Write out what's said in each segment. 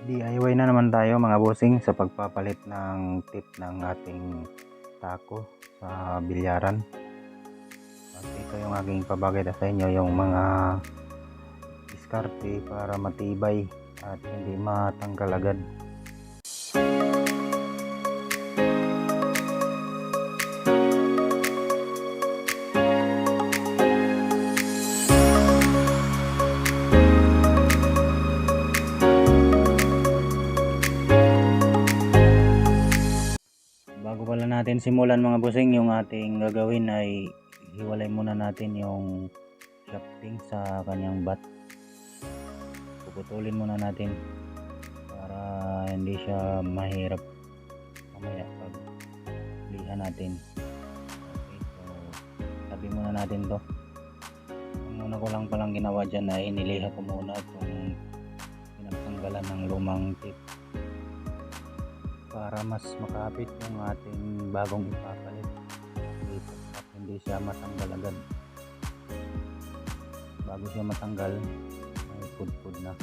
DIY na naman tayo mga bossing sa pagpapalit ng tip ng ating tako sa bilyaran. At ito yung aking pabagay sa inyo yung mga diskarte para matibay at hindi matanggal agad. Natin simulan mga bossing, yung ating gagawin ay hiwalay muna natin yung shafting sa kanyang bat. Puputulin muna natin para hindi siya mahirap mamaya pag liha natin. Okay, so sabi muna natin to. Ang muna ko lang palang ginawa dyan ay iniliha ko muna itong pinagtanggalan ng lumang tip para mas makapit yung ating bagong ipapalit. Dito at hindi siya matanggal agad. Bago siya matanggal ay pudpud na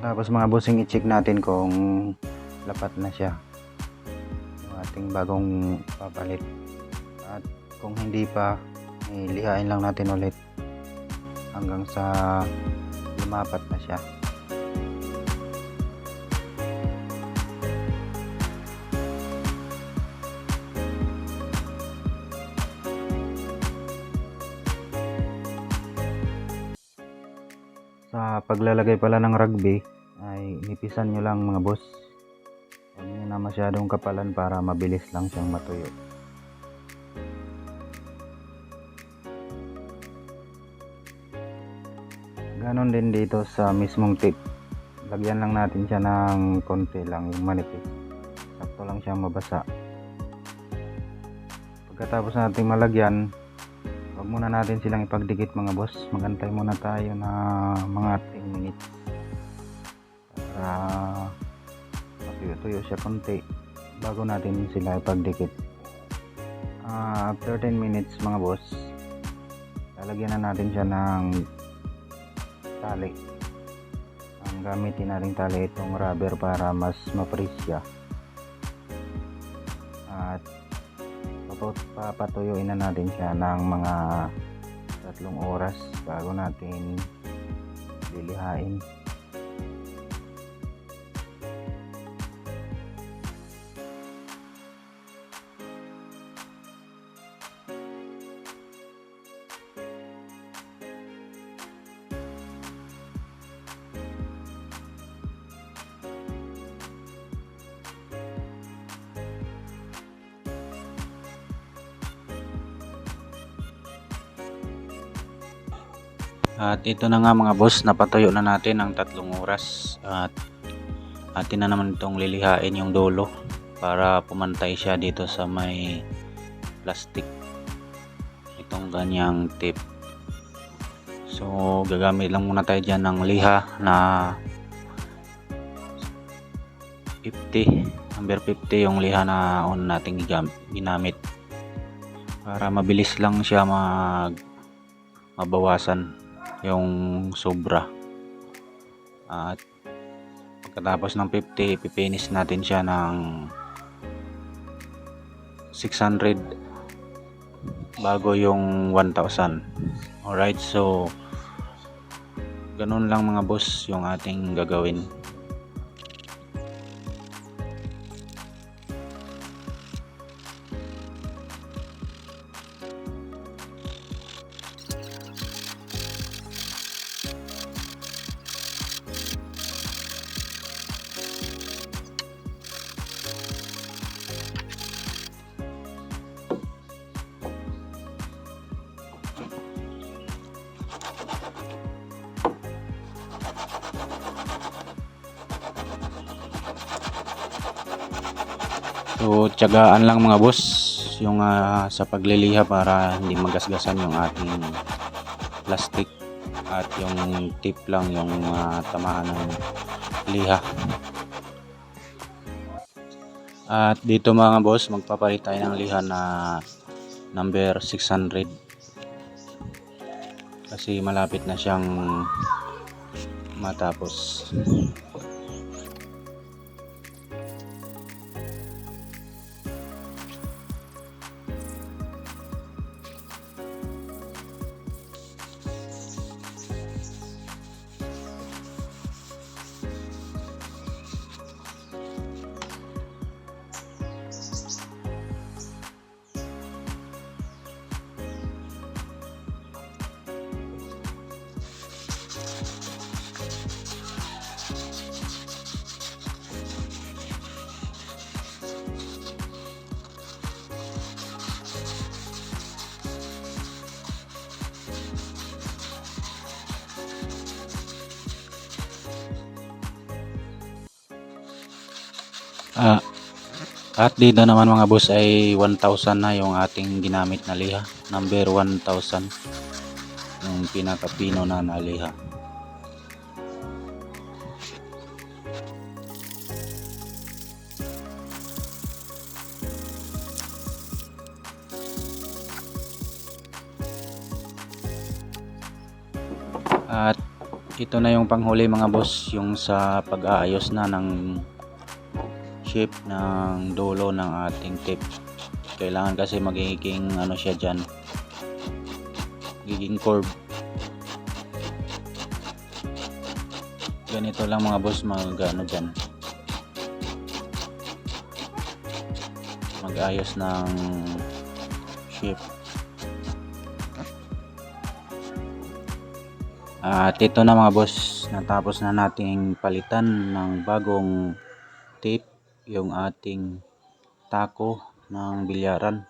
pagkatapos mga bossing i-check natin kung lapat na siya. Yung ating bagong papalit. At kung hindi pa ilihain lang natin ulit. Hanggang sa lumapat na siya sa paglalagay pala ng rugby ay inipisan nyo lang mga boss. Huwag nyo na masyadong kapalan para mabilis lang siyang matuyo. Ganon din dito sa mismong tip. Lagyan lang natin siya ng konti lang yung manipis sakto lang siyang mabasa. Pagkatapos natin malagyan Huwag muna natin silang ipagdikit mga boss. Magantay muna tayo na mga 10 minutes. Para matuyo-tuyo siya konti bago natin sila ipagdikit. Ah, after 10 minutes mga boss, lalagyan na natin siya ng tali. Ang gamitin natin tali itong rubber para mas ma-freeze siya. At papatuyuin na natin siya ng mga tatlong oras bago natin lilihain. At ito na nga mga boss, napatuyo na natin ang tatlong oras. At atin na naman itong lilihain yung dulo para pumantay siya dito sa may plastic. Itong ganyang tip. So gagamit lang muna tayo dyan ng liha na 50 number 50 yung liha na on nating ginamit. Para mabilis lang siya mag mabawasan yung sobra. At pagkatapos ng 50 ipipinis natin siya ng 600 bago yung 1000 alright so ganun lang mga boss yung ating gagawin So, tiyagaan lang mga boss yung ah, sa pagliliha para hindi magasgasan yung ating plastic at yung tip lang yung ah, tamahan ng liha. At dito mga boss, magpapalit tayo ng liha na number 600 kasi malapit na siyang matapos. Ah, at dito naman mga boss ay 1,000 na yung ating ginamit na liha. Number 1,000. Yung pinakapino na na liha. At ito na yung panghuli mga boss, yung sa pag-aayos na ng shape ng dulo ng ating tip. Kailangan kasi magiging ano siya dyan, magiging curve. Ganito lang mga boss mag ano dyan. Mag-ayos ng shape. At ito na mga boss, natapos na nating palitan ng bagong tape yung ating tako ng bilyaran.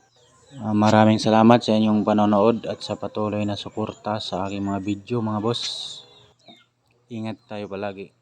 Ah, maraming salamat sa inyong panonood at sa patuloy na suporta sa aking mga video mga boss. Ingat tayo palagi.